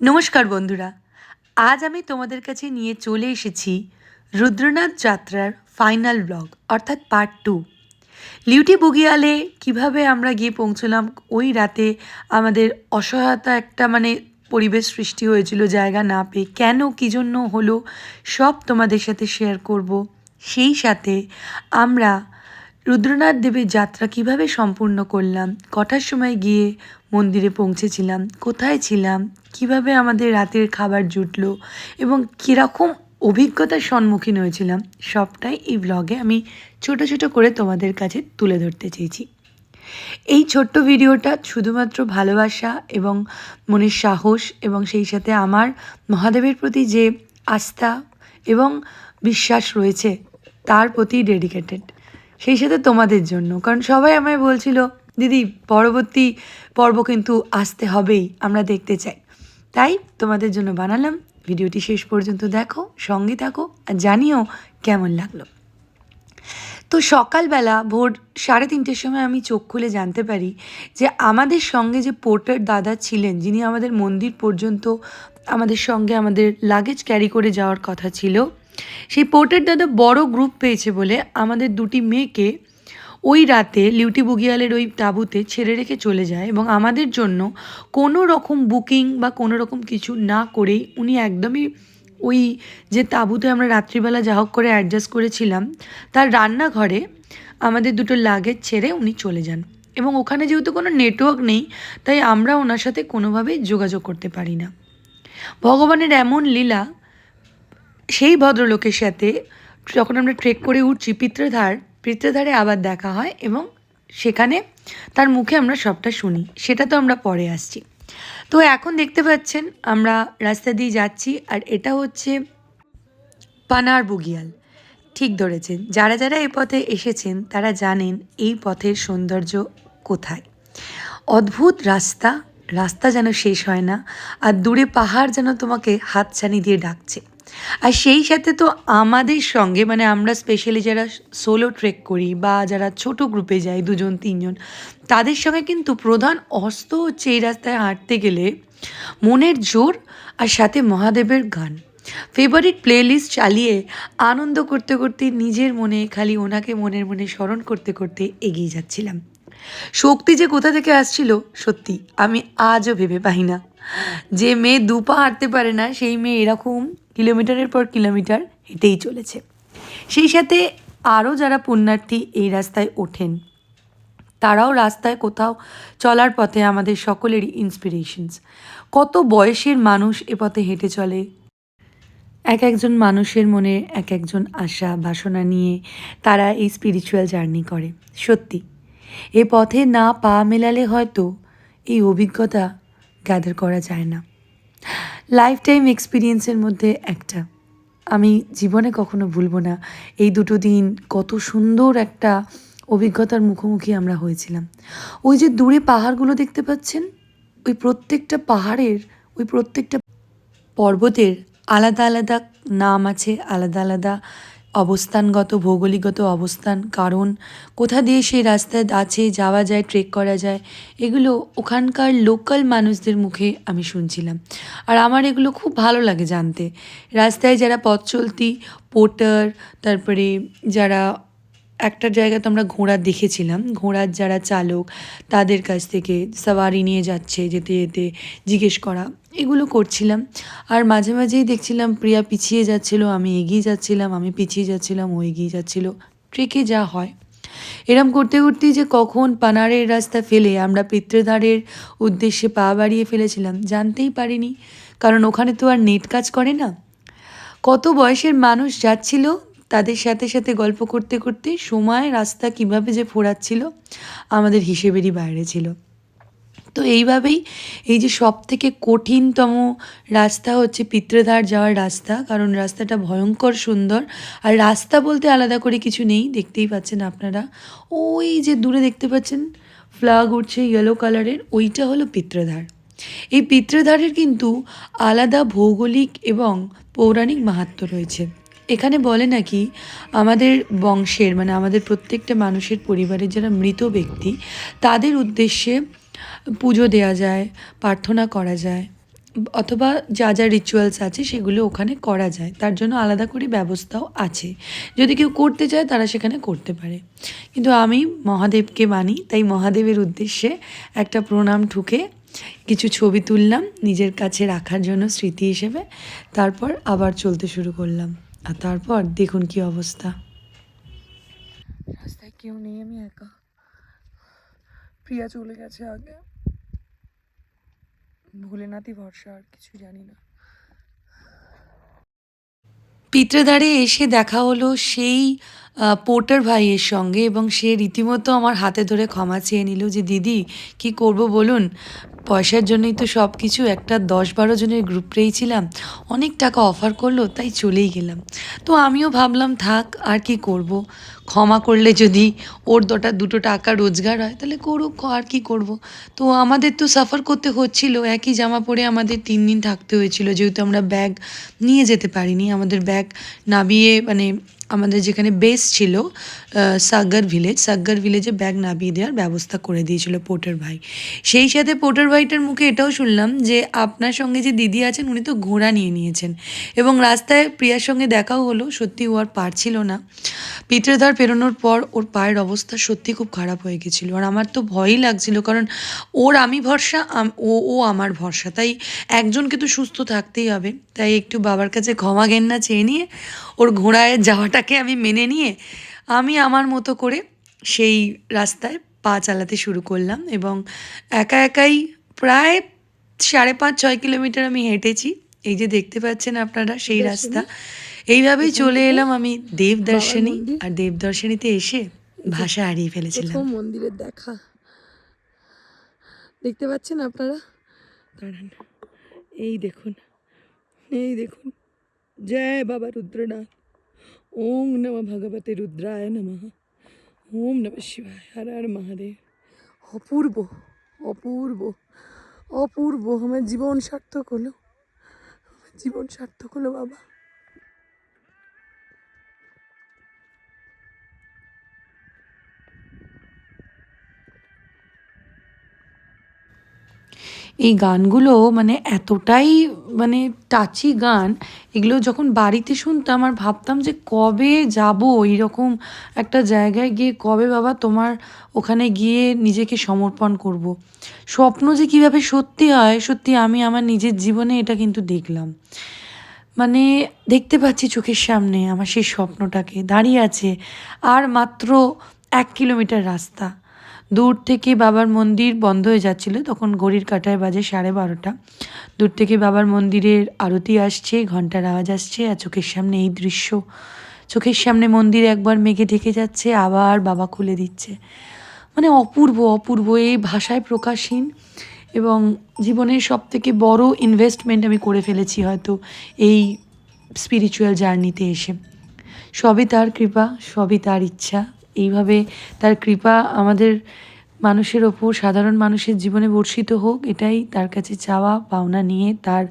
নমস্কার বন্ধুরা, আজ আমি তোমাদের কাছে নিয়ে চলে এসেছি রুদ্রনাথ যাত্রার ফাইনাল ব্লগ অর্থাৎ পার্ট টু লিউটি বুগিয়ালে কীভাবে আমরা গিয়ে পৌঁছলাম, ওই রাতে আমাদের অসহায়তা একটা মানে পরিবেশ সৃষ্টি হয়েছিল জায়গা না পেয়ে, কেন, কী জন্য হলো, সব তোমাদের সাথে শেয়ার করব। সেই সাথে আমরা রুদ্রনাথ দেবের যাত্রা কীভাবে সম্পূর্ণ করলাম? কটার সময় গিয়ে মন্দিরে পৌঁছেছিলাম? কোথায় ছিলাম? কীভাবে আমাদের রাতের খাবার জুটলো? এবং কীরকম অভিজ্ঞতার সম্মুখীন হয়েছিলাম? সবটাই এই ব্লগে আমি ছোট ছোট করে তোমাদের কাছে তুলে ধরতে চেয়েছি। এই ছোট্ট ভিডিওটা শুধুমাত্র ভালোবাসা এবং মনের সাহস এবং সেই সাথে আমার মহাদেবের প্রতি যে আস্থা এবং বিশ্বাস রয়েছে, তার প্রতি ডেডিকেটেড সেই সাথে তোমাদের জন্য। কারণ সবাই আমায় বলছিল, দিদি, পরবর্তী পর্ব কিন্তু আসতে হবেই, আমরা দেখতে চাই। তাই তোমাদের জন্য বানালাম। ভিডিওটি শেষ পর্যন্ত দেখো, সঙ্গে থাকো আর জানিও কেমন লাগল। তো সকালবেলা ভোর সাড়ে তিনটের সময় আমি চোখ খুলে জানতে পারি যে আমাদের সঙ্গে যে পোর্টার দাদা ছিলেন, যিনি আমাদের মন্দির পর্যন্ত আমাদের সঙ্গে আমাদের লাগেজ ক্যারি করে যাওয়ার কথা ছিল সেই পোর্টের দাদা বড় গ্রুপ পেয়েছে বলে আমাদের দুটি মেয়েকে ওই রাতে লিউটি বুগিয়ালের ওই তাঁবুতে ছেড়ে রেখে চলে যায় এবং আমাদের জন্য কোনো রকম বুকিং বা কোনো রকম কিছু না করেই উনি একদমই ওই যে তাঁবুতে আমরা রাত্রিবেলা যা হোক করে অ্যাডজাস্ট করেছিলাম, তার রান্নাঘরে আমাদের দুটো লাগেজ ছেড়ে উনি চলে যান। এবং ওখানে যেহেতু কোনো নেটওয়ার্ক নেই, তাই আমরা ওনার সাথে কোনোভাবেই যোগাযোগ করতে পারি না। ভগবানের এমন লীলা সেই ভদ্রলোকের সাথে যখন আমরা ট্রেক করে উঠছি পিত্রধার পিত্রধারে আবার দেখা হয় এবং সেখানে তার মুখে আমরা সবটা শুনি। সেটা তো আমরা পরে আসছি। তো এখন দেখতে পাচ্ছেন, আমরা রাস্তা দিয়ে যাচ্ছি আর এটা হচ্ছে পানার বুগিয়াল। ঠিক ধরেছেন, যারা যারা এই পথে এসেছেন, তারা জানেন এই পথের সৌন্দর্য কোথায়। অদ্ভুত রাস্তা রাস্তা যেন শেষ হয় না, আর দূরে পাহাড় যেন তোমাকে হাতছানি দিয়ে ডাকছে। আর সেই সাথে তো আমাদের সঙ্গে মানে আমরা স্পেশালি যারা সোলো ট্রেক করি বা যারা ছোট গ্রুপে যাই, দুজন, তিনজন, তাদের সঙ্গে কিন্তু প্রধান অস্ত হচ্ছে এই রাস্তায় হাঁটতে গেলে মনের জোর আর সাথে মহাদেবের গান। ফেভারিট প্লেলিস্ট চালিয়ে আনন্দ করতে করতে নিজের মনে, খালি ওনাকে মনের মনে স্মরণ করতে করতে এগিয়ে যাচ্ছিলাম। শক্তি যে কোথা থেকে আসছিল, সত্যি আমি আজও ভেবে পাই না। যে মেয়ে দু পা হাঁটতে পারে না, সেই মেয়ে এরকম কিলোমিটারের পর কিলোমিটার হেঁটেই চলেছে। সেই সাথে আরও যারা পুণ্যার্থী এই রাস্তায় ওঠেন, তারাও রাস্তায় কোথাও চলার পথে আমাদের সকলেরই ইন্সপিরেশনস কত বয়সের মানুষ এ পথে হেঁটে চলে। এক একজন মানুষের মনে এক একজন আশা, বাসনা নিয়ে তারা এই স্পিরিচুয়াল জার্নি করে। সত্যি, এ পথে না পা মেলালে হয়তো এই অভিজ্ঞতা গ্যাদার করা যায় না। লাইফ টাইম এক্সপিরিয়েন্সের মধ্যে একটা। আমি জীবনে কখনো ভুলবো না। এই দুটো দিন কত সুন্দর একটা অভিজ্ঞতার মুখোমুখি আমরা হয়েছিলাম। ওই যে দূরে পাহাড়গুলো দেখতে পাচ্ছেন? ওই প্রত্যেকটা পাহাড়ের, ওই প্রত্যেকটা পর্বতের আলাদা আলাদা নাম আছে, আলাদা আলাদা অবস্থানগত, ভৌগোলিকগত অবস্থান, কারণ কোথা দিয়ে সেই রাস্তায় আছে, যাওয়া যায় ট্রেক করা যায়, এগুলো ওখানকার লোকাল মানুষদের মুখে আমি শুনছিলাম। আর আমার এগুলো খুব ভালো লাগে জানতে। রাস্তায় যারা পথ চলতি পোটার তারপরে যারা একটা জায়গাতে আমরা ঘোড়া দেখেছিলাম। ঘোড়ার যারা চালক, তাদের কাছ থেকে সাওয়ারি নিয়ে যাচ্ছে যেতে যেতে জিজ্ঞেস করা। এগুলো করছিলাম। আর মাঝে মাঝেই দেখছিলাম প্রিয়া পিছিয়ে যাচ্ছিল, আমি এগিয়ে যাচ্ছিলাম, আমি পিছিয়ে যাচ্ছিলাম, ও এগিয়ে যাচ্ছিল। ট্রেকে যা হয়। এরম করতে করতেই যে কখন পানারের রাস্তা ফেলে, আমরা পিতৃধারের উদ্দেশ্যে পা বাড়িয়ে ফেলেছিলাম, জানতেই পারিনি। কারণ ওখানে তো আর নেট কাজ করে না। কত বয়সের মানুষ যাচ্ছিল তাদের সাথে সাথে গল্প করতে করতে সময়, রাস্তা কীভাবে যে ফোরাচ্ছিল আমাদের হিসেবেরই বাইরে ছিল। তো এইভাবেই এই যে সব থেকে কঠিনতম রাস্তা হচ্ছে পিত্রধার যাওয়ার রাস্তা, কারণ রাস্তাটা ভয়ঙ্কর সুন্দর। আর রাস্তা বলতে আলাদা করে কিছু নেই, দেখতেই পাচ্ছেন আপনারা। ওই যে দূরে দেখতে পাচ্ছেন, ফ্লাগ উঠছে ইয়েলো কালারের ওইটা হলো পিত্রধার। এই পিত্রধারের কিন্তু আলাদা ভৌগোলিক এবং পৌরাণিক মাহাত্ম্য রয়েছে। এখানে বলে নাকি আমাদের বংশের মানে আমাদের প্রত্যেকটা মানুষের পরিবারের যারা মৃত ব্যক্তি, তাদের উদ্দেশ্যে পুজো দেওয়া যায়, প্রার্থনা করা যায়, অথবা যা যা রিচুয়ালস আছে সেগুলো ওখানে করা যায়। তার জন্য আলাদা করে ব্যবস্থাও আছে। যদি কেউ করতে চায় তারা সেখানে করতে পারে। কিন্তু আমি মহাদেবকে মানি, তাই মহাদেবের উদ্দেশ্যে একটা প্রণাম ঠুকে কিছু ছবি তুললাম, নিজের কাছে রাখার জন্য স্মৃতি হিসেবে, তারপর আবার চলতে শুরু করলাম। আর তারপর দেখুন কি অবস্থা। রাস্তায় কেউ নেই আমি একা। প্রিয়া চলে গেছে আগে। ভোলেনাথই ভরসা আর কিছু জানি না। পিত্রেদারে এসে দেখা হলো সেই পোর্টার ভাইয়ের সঙ্গে এবং সে রীতিমতো আমার হাতে ধরে ক্ষমা চেয়ে নিল যে, দিদি, কি করব বলুন? পয়সার জন্যই তো সব কিছু একটা দশ বারো জনের গ্রুপ পেয়েছিলাম অনেক টাকা অফার করল, তাই চলেই গেলাম। তো আমিও ভাবলাম, থাক, আর কি করব? ক্ষমা করলে যদি ওর দুটা, দুটো টাকা রোজগার হয়, তাহলে করুক, আর কি করব? তো আমাদের তো সাফার করতে হচ্ছিল। একই জামা পরে আমাদের তিন দিন থাকতে হয়েছিল। যেহেতু আমরা ব্যাগ নিয়ে যেতে পারিনি, আমাদের ব্যাগ নামিয়ে মানে আমাদের যেখানে বেস ছিল সাগর ভিলেজ সাগর ভিলেজে ব্যাগ নামিয়ে দেওয়ার ব্যবস্থা করে দিয়েছিল পোর্টার ভাই। সেই সাথে পোর্টার ভাইটার মুখে এটাও শুনলাম যে, আপনার সঙ্গে যে দিদি আছেন, উনি তো ঘোড়া নিয়ে নিয়েছেন। এবং রাস্তায় প্রিয়ার সঙ্গে দেখাও হলো, সত্যি ও আর পারছিল না। পিত্রধার পেরোনোর পর ওর পায়ের অবস্থা সত্যি খুব খারাপ হয়ে গেছিল। আর আমার তো ভয়ই লাগছিল কারণ ওর আমি ভরসা ও ও আমার ভরসা। তাই একজনকে তো সুস্থ থাকতেই হবে। তাই একটু বাবার কাছে ক্ষমা ঘেন্না চেয়ে নিয়ে ওর ঘোড়ায় যাওয়াটাকে আমি মেনে নিয়ে আমি আমার মতো করে সেই রাস্তায় পা চালাতে শুরু করলাম এবং একা একাই প্রায় সাড়ে পাঁচ ছয় কিলোমিটার আমি হেঁটেছি। এই যে দেখতে পাচ্ছেন আপনারা সেই রাস্তা। এইভাবেই চলে এলাম আমি দেবদর্শনী। আর দেবদর্শনীতে এসে ভাষা হারিয়ে ফেলেছিলাম। মন্দিরের দেখা। দেখতে পাচ্ছেন আপনারা? দাঁড়ান। এই দেখুন এই দেখুন। জয় বাবা রুদ্রনাথ। ওম নম ভগবতে রুদ্রায় নমঃ। ওম নম শিবায়। হর হর মহাদেব। অপূর্ব অপূর্ব অপূর্ব। আমার জীবন সার্থক হলো। আমার জীবন সার্থক হলো বাবা। এই গানগুলো মানে এতটাই মানে টাচি গান, এগুলো যখন বাড়িতে শুনতাম আর ভাবতাম যে কবে যাব এইরকম একটা জায়গায় গিয়ে, কবে বাবা তোমার ওখানে গিয়ে নিজেকে সমর্পণ করব। স্বপ্ন যে কীভাবে সত্যি হয়, সত্যি আমি আমার নিজের জীবনে এটা কিন্তু দেখলাম মানে দেখতে পাচ্ছি চোখের সামনে আমার সেই স্বপ্নটাকে, দাঁড়িয়ে আছে আর মাত্র এক কিলোমিটার রাস্তা দূর থেকে বাবার মন্দির বন্ধ হয়ে যাচ্ছিল। তখন ঘড়ির কাঁটায় বাজে সাড়ে বারোটা। দূর থেকে বাবার মন্দিরের আরতি আসছে ঘণ্টার আওয়াজ আসছে, আর চোখের সামনে এই দৃশ্য। চোখের সামনে মন্দির একবার মেঘে ঢেকে যাচ্ছে, আবার বাবা খুলে দিচ্ছে। মানে অপূর্ব অপূর্ব এই ভাষায় প্রকাশহীন এবং জীবনের সব থেকে বড় ইনভেস্টমেন্ট আমি করে ফেলেছি হয়তো এই স্পিরিচুয়াল জার্নিতে এসে। সবই তার কৃপা, সবই তার ইচ্ছা। এইভাবে তার কৃপা আমাদের মানুষের ওপর, সাধারণ মানুষের জীবনে বর্ষিত হোক, এটাই তার কাছে চাওয়া, পাওনা নিয়ে তার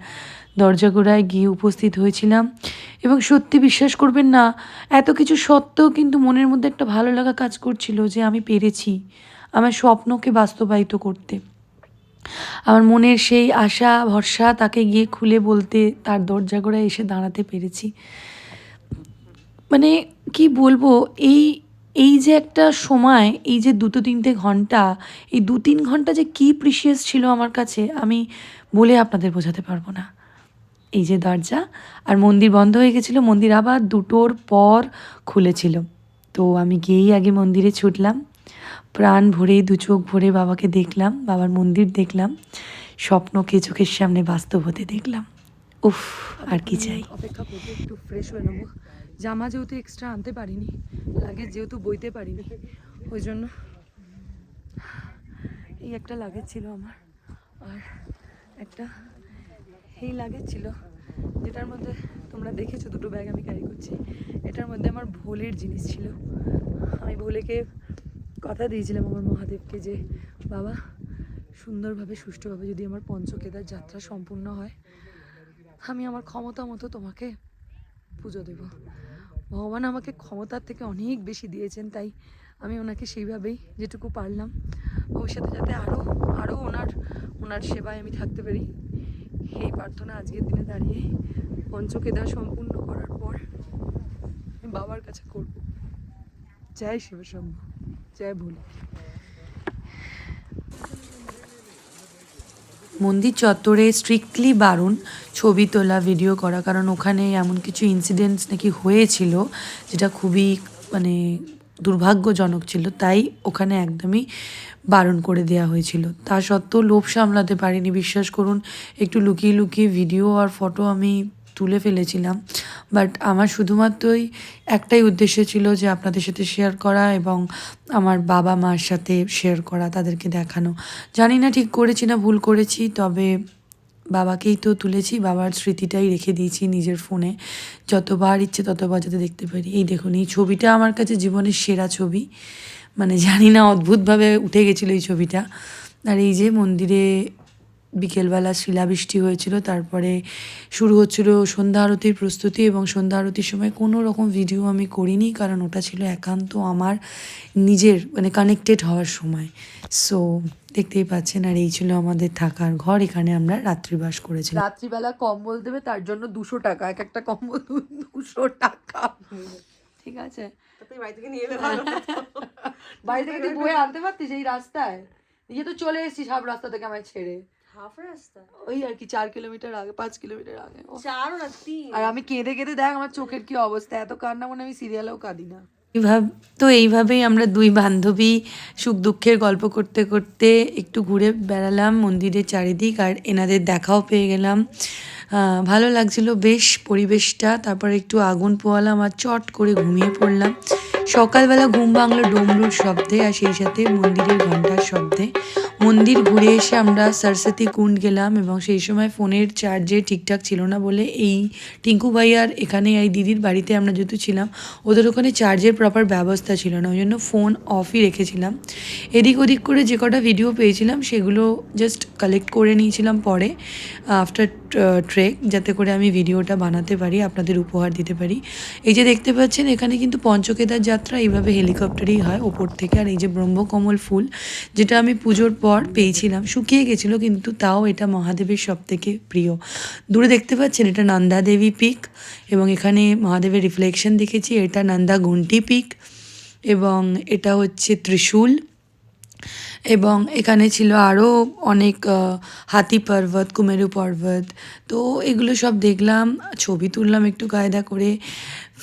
দরজাগোড়ায় গিয়ে উপস্থিত হয়েছিলাম। এবং সত্যি বিশ্বাস করবেন না, এত কিছু সত্ত্বেও কিন্তু মনের মধ্যে একটা ভালো লাগা কাজ করছিল যে আমি পেরেছি আমার স্বপ্নকে বাস্তবায়িত করতে। আমার মনের সেই আশা, ভরসা তাকে গিয়ে খুলে বলতে, তার দরজাগোড়ায় এসে দাঁড়াতে পেরেছি। মানে কি বলব, এই এই যে একটা সময়, এই যে দুটো তিনটে ঘণ্টা, এই দু তিন ঘণ্টা যে কী প্রিসিয়াস ছিল আমার কাছে, আমি বলে আপনাদের বোঝাতে পারব না। এই যে দরজা, আর মন্দির বন্ধ হয়ে গেছিল, মন্দির আবার দুটোর পর খুলেছিল। তো আমি গিয়েই আগে মন্দিরে ছুটলাম, প্রাণ ভরে দু চোখ ভরে বাবাকে দেখলাম, বাবার মন্দির দেখলাম, স্বপ্নকে চোখের সামনে বাস্তব হতে দেখলাম। উফ, আর কি চাই। অপেক্ষা করব একটু ফ্রেশ হয়ে নেব। জামা যেহেতু এক্সট্রা আনতে পারিনি লাগেজ যেহেতু বইতে পারিনি, ওই জন্য এই একটা লাগেজ ছিল আমার, আর একটা এই লাগেজ ছিল, যেটার মধ্যে তোমরা দেখেছ, দুটো ব্যাগ আমি ক্যারি করছি। এটার মধ্যে আমার ভোলের জিনিস ছিল। আমি ভোলেকে কথা দিয়েছিলাম আমার মহাদেবকে যে, বাবা, সুন্দরভাবে, সুষ্ঠুভাবে যদি আমার পঞ্চকেদার যাত্রা সম্পূর্ণ হয় আমি আমার ক্ষমতা মতো তোমাকে পুজো দেব। ভগবান আমাকে ক্ষমতার থেকে অনেক বেশি দিয়েছেন, তাই আমি ওনাকে সেইভাবেই যেটুকু পারলাম, ভবিষ্যতে যাতে আরও আরও ওনার ওনার সেবায় আমি থাকতে পারি। এই প্রার্থনা আজকের দিনে দাঁড়িয়ে পঞ্চকেদার সম্পূর্ণ করার পর আমি বাবার কাছে করব। জয় শিবশম্ভ, জয় ভোলে। মন্দির চত্বরে স্ট্রিক্টলি বারণ ছবি তোলা ভিডিও করা, কারণ ওখানে এমন কিছু ইনসিডেন্টস নাকি হয়েছিল যেটা খুবই মানে দুর্ভাগ্যজনক ছিল, তাই ওখানে একদমই বারণ করে দেওয়া হয়েছিল। তা সত্ত্বেও লোভ সামলাতে পারিনি, বিশ্বাস করুন, একটু লুকিয়ে লুকিয়ে ভিডিও আর ফটো আমি তুলে ফেলেছিলাম। বাট আমার শুধুমাত্রই একটাই উদ্দেশ্য ছিল যে আপনাদের সাথে শেয়ার করা এবং আমার বাবা মার সাথে শেয়ার করা, তাদেরকে দেখানো। জানি না ঠিক করেছি না ভুল করেছি, তবে বাবাকেই তো তুলেছি, বাবার স্মৃতিটাই রেখে দিয়েছি নিজের ফোনে। যতবার ইচ্ছে ততবার যাতে দেখতে পারি। এই দেখুন, এই ছবিটা আমার কাছে জীবনের সেরা ছবি। মানে জানি না অদ্ভুতভাবে উঠে গেছিল এই ছবিটা। আর এই যে মন্দিরে বিকেলবেলা শিলাবৃষ্টি হয়েছিল তারপরে শুরু হচ্ছিল সন্ধ্যা আরতির প্রস্তুতি এবং সন্ধ্যা আরতির সময় কোনো রকম ভিডিও আমি করিনি কারণ ওটা ছিল একান্ত আমার নিজের মানে কানেক্টেড হওয়ার সময়। সো দেখতেই পাচ্ছেন আর এই ছিল আমাদের থাকার ঘর এখানে আমরা রাত্রিবাস করেছি রাত্রিবেলা কম্বল দেবে তার জন্য দুশো টাকা এক একটা কম্বল দুশো টাকা। ঠিক আছে। বাড়ি থেকে নিয়ে বাড়ি থেকে তুই বয়ে আনতে পারতিস এই রাস্তায়? নিজে তো চলে এসেছিস হাফ রাস্তা থেকে আমায় ছেড়ে। হাফ রাস্তা ওই আর কি চার কিলোমিটার আগে পাঁচ কিলোমিটার আগে। চার না তিন? আর আমি কেঁদে কেঁদে দেখ আমার চোখের কি অবস্থা এত কান্না মনে হয় আমি সিরিয়ালেও কাঁদি না। এইভাবে তো এইভাবেই আমরা দুই বান্ধবী সুখ দুঃখের গল্প করতে করতে একটু ঘুরে বেড়ালাম মন্দিরের চারিদিক আর এনাদের দেখাও পেয়ে গেলাম। ভালো লাগছিল। বেশ পরিবেশটা, তারপর একটু আগুন পোয়ালাম আর চট করে ঘুমিয়ে পড়লাম। সকালবেলা ঘুম ভাঙলো ডমরুর শব্দে আর সেই সাথে মন্দিরের ঘণ্টার শব্দে। মন্দির ঘুরে এসে আমরা সরস্বতী কুণ্ড গেলাম এবং সেই সময় ফোনের চার্জে ঠিকঠাক ছিল না বলে এই টিঙ্কু ভাইয়ার এখানে এই দিদির বাড়িতে আমরা যেহেতু ছিলাম, ওদের ওখানে চার্জের প্রপার ব্যবস্থা ছিল না, ওই জন্য ফোন অফই রেখেছিলাম। এদিক ওদিক করে যে কটা ভিডিও পেয়েছিলাম, সেগুলো জাস্ট কালেক্ট করে নিয়েছিলাম পরে। আফটার ট্রেক যাতে করে আমি ভিডিওটা বানাতে পারি, আপনাদের উপহার দিতে পারি। এই যে দেখতে পাচ্ছেন, এখানে কিন্তু পঞ্চকেদার যাত্রা এইভাবে হেলিকপ্টারেই হয় ওপর থেকে। আর এই যে ব্রহ্মকমল ফুল, যেটা আমি পুজোর পর পেয়েছিলাম, শুকিয়ে গেছিল, কিন্তু তাও এটা মহাদেবের সব থেকে প্রিয়। দূরে দেখতে পাচ্ছেন, এটা নন্দা দেবী পিক, এবং এখানে মহাদেবের রিফ্লেকশন দেখেছি, এটা নন্দা গুন্টি পিক, এবং এটা হচ্ছে ত্রিশূল। এবং এখানে ছিল আরও অনেক হাতি পর্বত, কুমেরু পর্বত। তো এগুলো সব দেখলাম, ছবি তুললাম একটু কায়দা করে।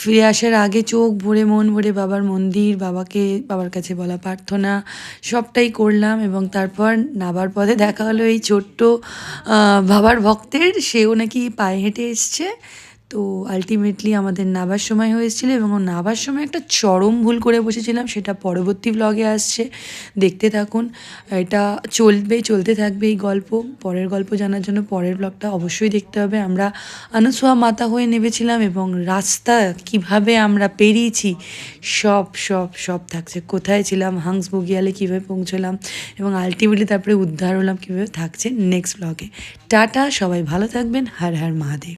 ফিরে আসার আগে চোখ ভরে, মন ভরে বাবার মন্দির, বাবাকে, বাবার কাছে বলা প্রার্থনা, সবটাই করলাম এবং তারপর নাবার পথে দেখা হলো এই ছোট্ট বাবার ভক্তের। সেও নাকি পায়ে হেঁটে এসছে। তো আলটিমেটলি আমাদের নাবার সময় হয়েছিল এবং ও নাবার সময় একটা চরম ভুল করে বসেছিলাম, সেটা পরবর্তী ব্লগে আসছে। দেখতে থাকুন। এটা চলবে, চলতে থাকবে এই গল্প। পরের গল্প জানার জন্য পরের ব্লগটা অবশ্যই দেখতে হবে। আমরা আনুসোয়া মাতা হয়ে নেমেছিলাম এবং রাস্তা কীভাবে আমরা পেরিয়েছি, সব সব সব থাকছে। কোথায় ছিলাম হাংস বগিয়ালে কীভাবে পৌঁছলাম এবং আলটিমেটলি তারপরে উদ্ধার হলাম কীভাবে থাকছে নেক্সট ব্লগে টাটা, সবাই ভালো থাকবেন। হর হর মহাদেব।